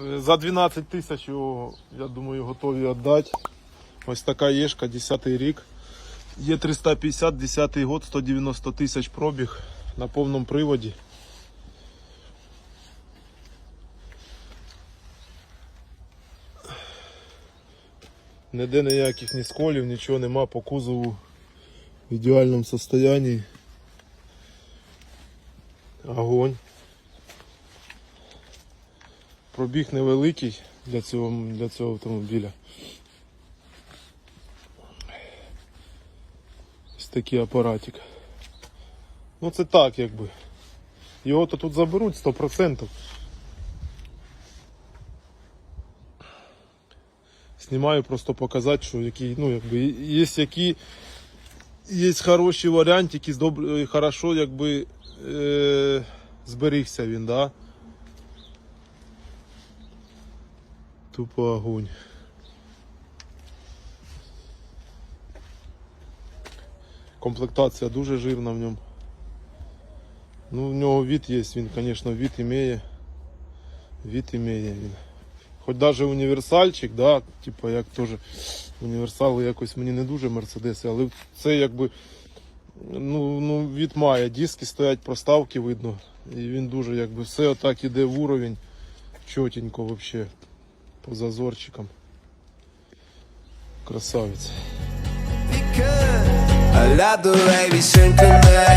За 12 тисяч його, я думаю, готові віддати. Ось така єшка, 10 рік. Є 350, 10 год, 190 тисяч пробіг на повному приводі. Ніде ніяких ні сколів, нічого нема по кузову в ідеальному стані. Огонь. Пробіг невеликий для цього, для цього автомобіля. Ось такий апаратик. Ну це так якби. Його то тут заберуть 100%. Знімаю просто показати, що які, ну якби є які є хороші варіантики, з добр... хорошо якби е... зберігся він, да. Тупо огонь. Комплектація дуже жирна в ньому. Ну, в нього від є, він, звісно, від імеє. Від імеє він. Хоч навіть універсальчик, да, типу як теж універсали якось мені не дуже мерседеси, але це якби ну, ну, від має. Диски стоять, проставки видно. І він дуже якби все отак іде в уровень. Чотенько вообще. По зазорчикам. Красавець. I love the way we synchronize.